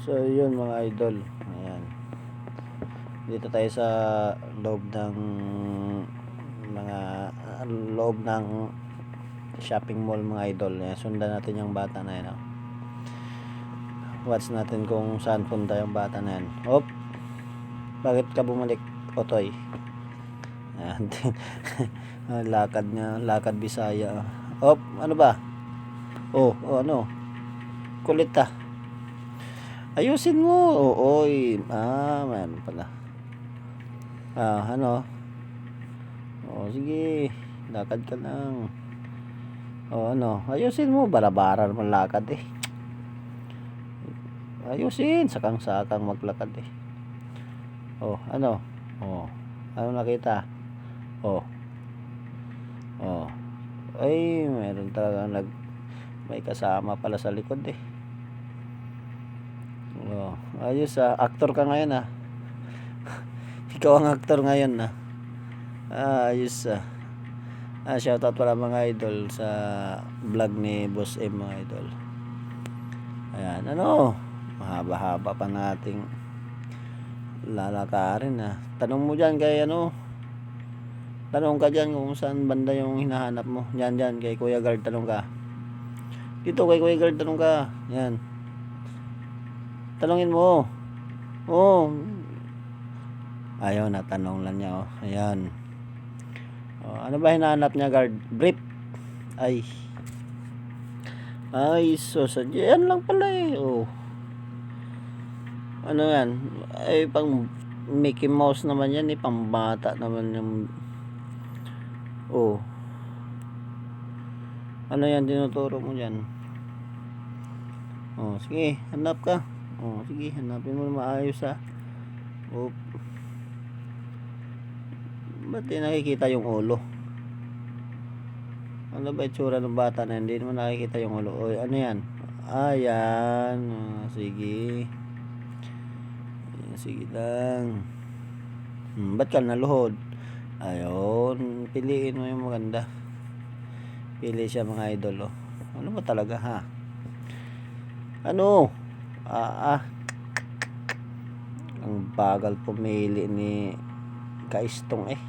So yun mga idol. Ayan. Dito tayo sa loob ng mga loob ng shopping mall mga idol. Ayan, sundan natin yung bata na yan. Oh. Watch natin kung saan punta yung bata na yan. Op! Bakit ka bumalik, Otoy? Ayan. Ah, lakad niya, lakad Bisaya. Op, ano ba? Oh, oh ano? Kulit ah. Ayusin mo. Oo, oy. Ah, man pala. Ah, ano? Oh, sige. Lakad ka lang. Oh, ano? Ayusin mo. Barabaran mo lakad eh. Ayusin. Sakang-sakang maglakad eh. Oh, ano? Oh. Ano nakita? Oh. Oh. Ay, meron talaga nag may kasama pala sa likod eh. Oh, ayos ah. Actor ka ngayon ah. Ikaw ang actor ngayon ah. Ah, ayos ah. Ah, shoutout pala mga idol sa vlog ni Boss M mga idol. Ayan, ano? Mahaba-haba pa nating lalakarin ah. Tanong mo dyan kay ano? Tanong ka dyan kung saan banda yung hinahanap mo. Yan, dyan. Kay Kuya Guard, tanong ka. Dito kay Kuya Guard, tanong ka. Yan. Tanungin mo. Oh. Ayaw na, tanong lang niya. Oh. Ayan. Oh, ano ba hinahanap niya, Guard? Brief. Ay. Ay, so. Yan lang pala eh. Oh. Ano yan? Ay, pang Mickey Mouse naman yan eh. Pang bata naman yung Oh. Ano yan tinuturo mo dyan? Oh, sige, hanap ka. Oh, sige, hanapin mo na maayos ha. Oh. Ba't di nakikita yung ulo? Ano ba itsura ng bata na hindi mo nakikita yung ulo? Oy, ano yan? Ayan. Ah, sige. Ayan, sige lang. Hmm, ba't ka naluhod? Ayun, piliin mo yung maganda. Pili siya mga idol, oh. Ano ba talaga, ha? Ano? Ah, ah. Ang bagal pumili ni Kaistong, eh.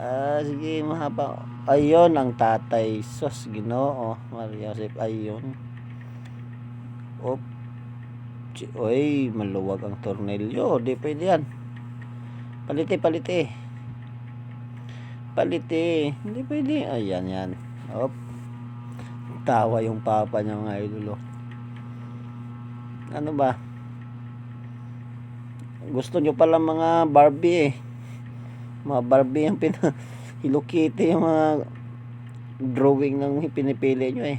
Ah, sige, mahaba. Ayun, ang tatay. Sos, ginoo. Maria Joseph, ayun. Op. Oy, maluwag ang tornilyo. Di pwede yan. Palite, palite. Palite. Hindi pwede. Ayan, yan. Op. Tawa yung papa niya mga idolo. Ano ba? Gusto nyo pala mga Barbie eh. Mga Barbie yung pina... Hello Kitty yung mga drawing ng pinipili nyo eh.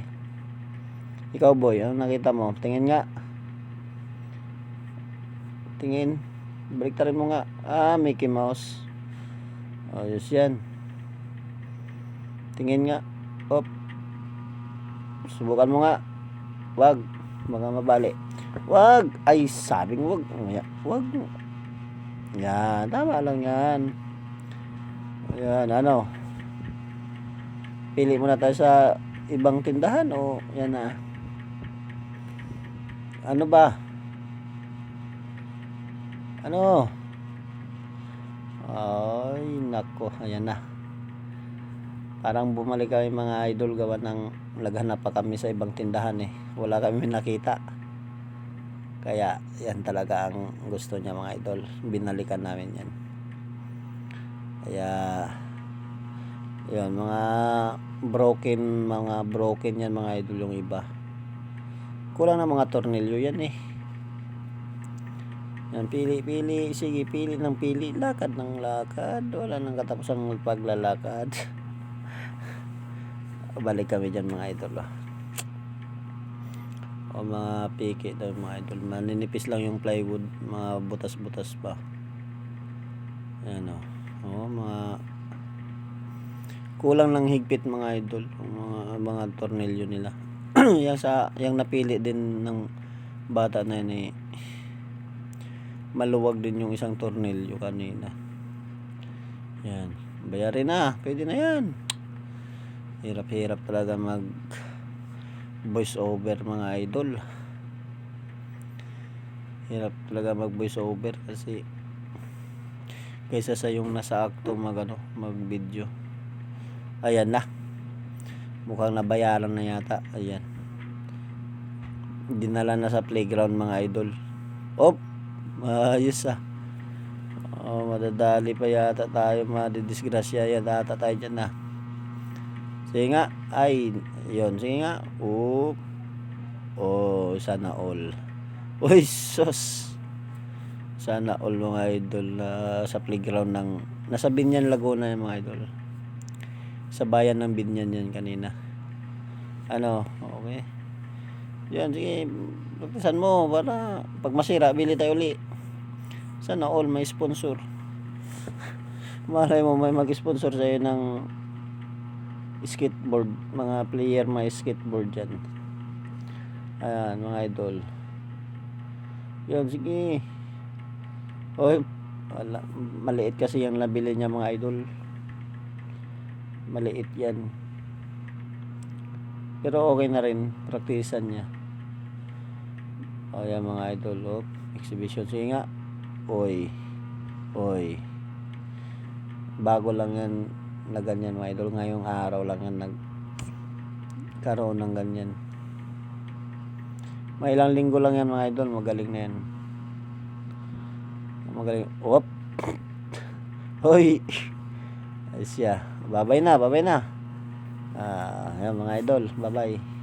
Ikaw boy, ano nakita mo? Tingin nga. Tingin. Balik rin mo nga. Ah, Mickey Mouse. Ayos yan. Tingin nga. Op. Subukan mo nga. Wag. Mga mabali. Wag. Ay, sabing wag. Wag. Yan. Tama lang yan. Yan. Ano? Pili muna tayo sa ibang tindahan o yan na. Ano ba? Ano? Ay, nako. Ayan na. Parang bumalik kami mga idol gawa ng naghanap pa kami sa ibang tindahan eh. Wala kami nakita. Kaya yan talaga ang gusto niya mga idol. Binalikan namin yan. Kaya yun, mga broken, mga broken yan mga idol yung iba. Kulang na mga tornilyo yan eh. Yan, pili, pili. Sige, pili ng pili. Lakad ng lakad. Wala nang katapusang paglalakad. Balik kami dyan mga idol. ah. O mga piki daw mga idol. Maninipis lang yung plywood. Mga butas-butas pa. Ayan o. O, mga kulang ng higpit mga idol. Mga, mga tornilyo nila. yung sa, yung napili din ng bata na yun eh maluwag din yung isang tornilyo kanina. Yan. Bayarin na. Pwede na yan. Hirap-hirap talaga mag voice over mga idol. Hirap talaga mag voice over kasi kaysa sa yung nasa akto mag ano mag video. Ayan na. Mukhang nabayaran na yata. Ayan. Dinala na sa playground mga idol. Op! Ayos ah. Oh, madadali pa yata tayo madidisgrasya yan ata tayo dyan na sige nga ay yun. Sige nga. Oop. Oh sana all. Uy sus. Sana all mga idol na sa playground ng nasa Binyan Laguna yung mga idol. Sa bayan ng Binyan yan kanina. Ano okay. Yan sige. Pagkasan mo. Para pag masira bili tayo uli sana all may sponsor. Malay mo may mag-sponsor sa'yo ng skateboard mga player may skateboard dyan ayan mga idol yan sige Oy, wala, maliit kasi yung nabili niya mga idol. Maliit yan. Pero okay na rin, praktisan niya. O yan mga idol, oh, exhibition. Sige nga, oy, oy. Bago lang yan na ganyan mga idol. Ngayong araw lang yan nag karoon ng ganyan. May ilang linggo lang yan mga idol, magaling na yan. Magaling. Op. Hoy. Ay siya. Babay na, babay na. Ah, yan mga idol. Bye-bye.